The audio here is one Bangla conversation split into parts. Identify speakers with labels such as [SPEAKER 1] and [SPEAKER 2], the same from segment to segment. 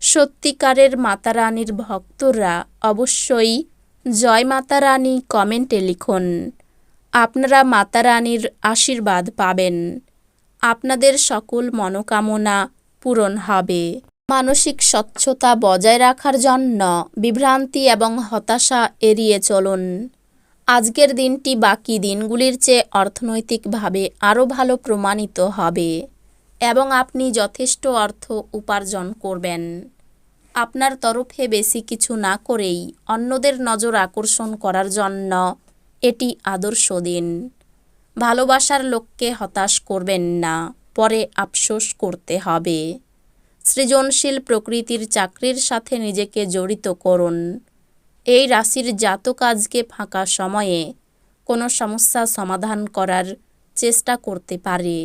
[SPEAKER 1] সত্যিকারের মাতা রানীর ভক্তরা অবশ্যই জয় মাতা রানী কমেন্টে লিখুন। আপনারা মাতা রানীর আশীর্বাদ পাবেন। আপনাদের সকল মনোকামনা পূরণ হবে। মানসিক স্বচ্ছতা বজায় রাখার জন্য বিভ্রান্তি এবং হতাশা এড়িয়ে চলুন। আজকের দিনটি বাকি দিনগুলির চেয়ে অর্থনৈতিকভাবে আরও ভালো প্রমাণিত হবে। এবং আপনি যথেষ্ট অর্থ উপার্জন করবেন। আপনার তরফে বেশি কিছু না করেই অন্যদের নজর আকর্ষণ করার জন্য এটি আদর্শ দিন। ভালোবাসার লোককে হতাশ করবেন না, পরে আফসোস করতে হবে। সৃজনশীল প্রকৃতির চাকরির সাথে নিজেকে জড়িত করুন। এই রাশির জাত কাজকে ফাঁকা সময়ে কোনো সমস্যা সমাধান করার চেষ্টা করতে পারে।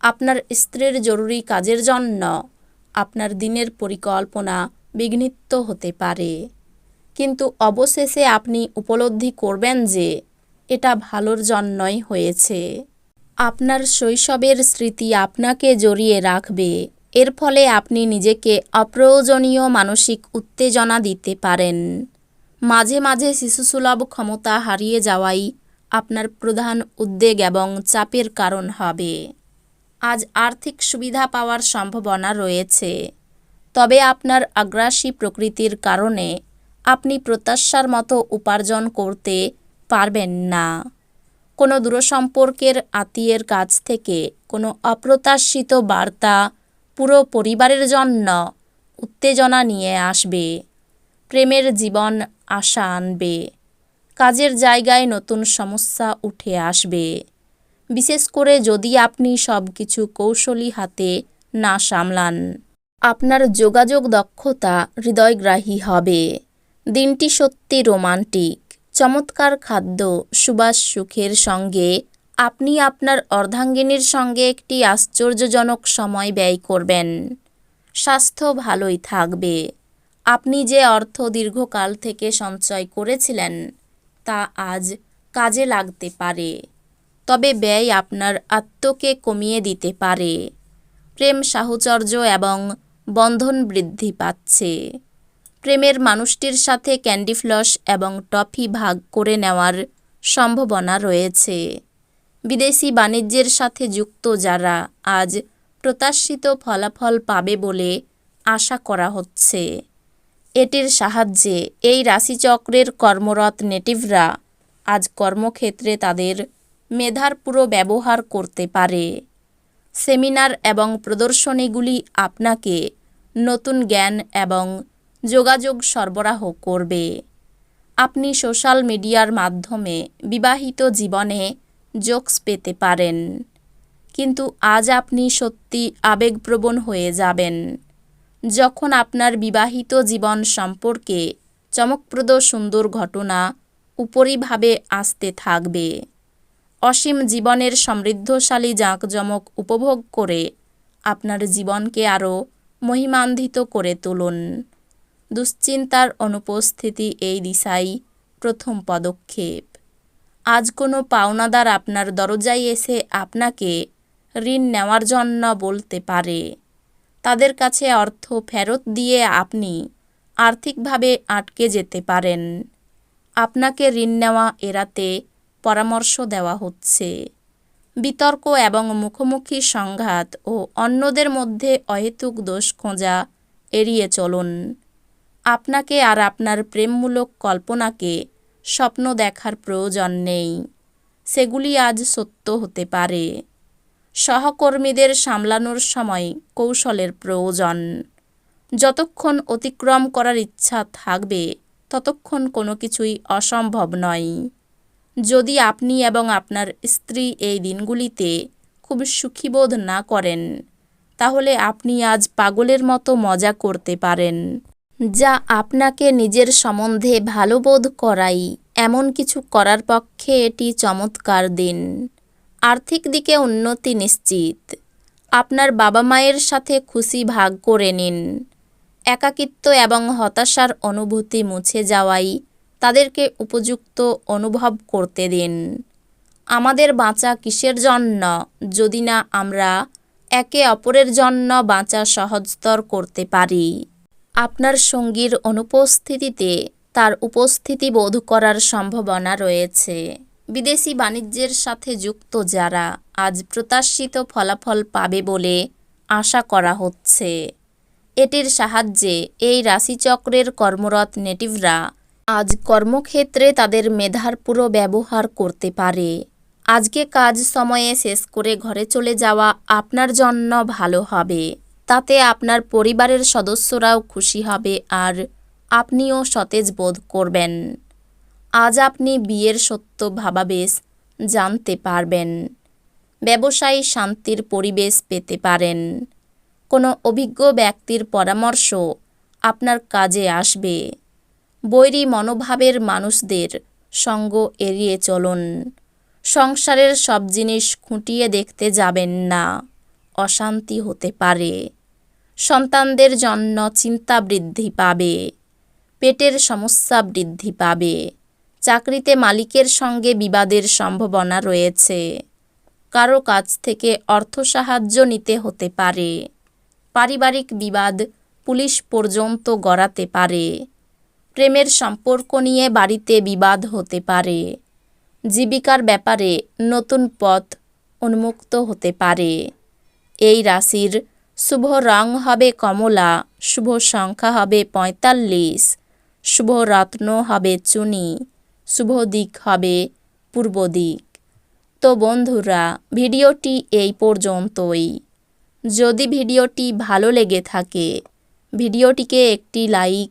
[SPEAKER 1] আপনার স্ত্রীর জরুরি কাজের জন্য আপনার দিনের পরিকল্পনা বিঘ্নিত হতে পারে। কিন্তু অবশেষে আপনি উপলব্ধি করবেন যে এটা ভালোর জন্যই হয়েছে। আপনার শৈশবের স্মৃতি আপনাকে জড়িয়ে রাখবে। এর ফলে আপনি নিজেকে অপ্রয়োজনীয় মানসিক উত্তেজনা দিতে পারেন। মাঝে মাঝে শিশুসুলভ ক্ষমতা হারিয়ে যাওয়াই আপনার প্রধান উদ্বেগ এবং চাপের কারণ হবে। আজ আর্থিক সুবিধা পাওয়ার সম্ভাবনা রয়েছে। তবে আপনার আগ্রাসী প্রকৃতির কারণে আপনি প্রত্যাশার মতো উপার্জন করতে পারবেন না। কোনো দূরসম্পর্কের আত্মীয়ের কাছ থেকে কোনো অপ্রত্যাশিত বার্তা পুরো পরিবারের জন্য উত্তেজনা নিয়ে আসবে। প্রেমের জীবন আশা আনবে। কাজের জায়গায় নতুন সমস্যা উঠে আসবে। বিশেষ করে যদি আপনি সব কিছু কৌশলী হাতে না সামলান। আপনার যোগাযোগ দক্ষতা হৃদয়গ্রাহী হবে। দিনটি সত্যি রোমান্টিক, চমৎকার খাদ্য, সুবাস সুখের সঙ্গে আপনি আপনার অর্ধাঙ্গিনীর সঙ্গে একটি আশ্চর্যজনক সময় ব্যয় করবেন। স্বাস্থ্য ভালোই থাকবে। আপনি যে অর্থ দীর্ঘকাল থেকে সঞ্চয় করেছিলেন, তা আজ কাজে লাগতে পারে। তবে ব্যয় আপনার আত্মকে কমিয়ে দিতে পারে। প্রেম সাহচর্য এবং বন্ধন বৃদ্ধি পাচ্ছে। প্রেমের মানুষটির সাথে ক্যান্ডি ফ্লস এবং টফি ভাগ করে নেওয়ার সম্ভাবনা রয়েছে। বিদেশি বাণিজ্যের সাথে যুক্ত যারা আজ প্রত্যাশিত ফলাফল পাবে বলে আশা করা হচ্ছে। এটির সাহায্যে এই রাশিচক্রের কর্মরত নেটিভরা আজ কর্মক্ষেত্রে তাদের মেধার পুরো ব্যবহার করতে পারে। সেমিনার এবং প্রদর্শনীগুলি আপনাকে নতুন জ্ঞান এবং যোগাযোগ সরবরাহ করবে। আপনি সোশ্যাল মিডিয়ার মাধ্যমে বিবাহিত জীবনে জোকস পেতে পারেন। কিন্তু আজ আপনি সত্যি আবেগপ্রবণ হয়ে যাবেন। যখন আপনার বিবাহিত জীবন সম্পর্কে চমকপ্রদ সুন্দর ঘটনা উপরিভাবে আসতে থাকবে। অসীম জীবনের সমৃদ্ধশালী জাঁকজমক উপভোগ করে আপনার জীবনকে আরও মহিমান্বিত করে তুলুন। দুশ্চিন্তার অনুপস্থিতি এই দিশাই প্রথম পদক্ষেপ। আজ কোনো পাওনাদার আপনার দরজায় এসে আপনাকে ঋণ নেওয়ার জন্য বলতে পারে। তাদের কাছে অর্থ ফেরত দিয়ে আপনি আর্থিকভাবে আটকে যেতে পারেন। আপনাকে ঋণ নেওয়া এড়াতে পরামর্শ দেওয়া হচ্ছে। বিতর্ক এবং মুখোমুখি সংঘাত ও অন্যদের মধ্যে অহেতুক দোষ খোঁজা এড়িয়ে চলুন। আপনাকে আর আপনার প্রেমমূলক কল্পনাকে স্বপ্ন দেখার প্রয়োজন নেই। সেগুলি আজ সত্য হতে পারে। সহকর্মীদের সামলানোর সময় কৌশলের প্রয়োজন। যতক্ষণ অতিক্রম করার ইচ্ছা থাকবে, ততক্ষণ কোনো কিছুই অসম্ভব নয়। যদি আপনি এবং আপনার স্ত্রী এই দিনগুলিতে খুব সুখীবোধ না করেন, তাহলে আপনি আজ পাগলের মতো মজা করতে পারেন। যা আপনাকে নিজের সম্বন্ধে ভালো বোধ করাই এমন কিছু করার পক্ষে এটি চমৎকার দিন। আর্থিক দিকে উন্নতি নিশ্চিত। আপনার বাবা মায়ের সাথে খুশি ভাগ করে নিন। একাকিত্ব এবং হতাশার অনুভূতি মুছে যাওয়াই তাদেরকে উপযুক্ত অনুভব করতে দিন। আমাদের বাঁচা কিসের জন্য? যদি না আমরা একে অপরের জন্য বাঁচা সহজতর করতে পারি। আপনার সঙ্গীর অনুপস্থিতিতে তার উপস্থিতি বোধ করার সম্ভাবনা রয়েছে। বিদেশি বাণিজ্যের সাথে যুক্ত যারা আজ প্রত্যাশিত ফলাফল পাবে বলে আশা করা হচ্ছে। এটির সাহায্যে এই রাশিচক্রের কর্মরত নেটিভরা আজ কর্মক্ষেত্রে তাদের মেধার পুরো ব্যবহার করতে পারে। আজকে কাজ সময়ে শেষ করে ঘরে চলে যাওয়া আপনার জন্য ভালো হবে। তাতে আপনার পরিবারের সদস্যরাও খুশি হবে আর আপনিও সতেজ বোধ করবেন। আজ আপনি বিয়ের সত্য ভাবাবেশ জানতে পারবেন। ব্যবসায়ী শান্তির পরিবেশ পেতে পারেন। কোনো অভিজ্ঞ ব্যক্তির পরামর্শ আপনার কাজে আসবে। বৈরী মনোভাবের মানুষদের সঙ্গ এড়িয়ে চলুন। সংসারের সব জিনিস খুঁটিয়ে দেখতে যাবেন না। অশান্তি হতে পারে। সন্তানদের জন্য চিন্তা বৃদ্ধি পাবে। পেটের সমস্যা বৃদ্ধি পাবে। চাকরিতে মালিকের সঙ্গে বিবাদের সম্ভাবনা রয়েছে। কারও কাছ থেকে অর্থ সাহায্য নিতে হতে পারে। পারিবারিক বিবাদ পুলিশ পর্যন্ত গড়াতে পারে। প্রেমের সম্পর্ক নিয়ে বাড়িতে বিবাদ হতে পারে। জীবিকার ব্যাপারে নতুন পথ উন্মুক্ত হতে পারে। এই রাশির শুভ রং হবে কমলা, শুভ সংখ্যা হবে পঁয়তাল্লিশ, শুভ রত্ন হবে চুনি, শুভ দিক হবে পূর্ব দিক। তো বন্ধুরা, ভিডিওটি এই পর্যন্তই। যদি ভিডিওটি ভালো লেগে থাকে, ভিডিওটিকে একটি লাইক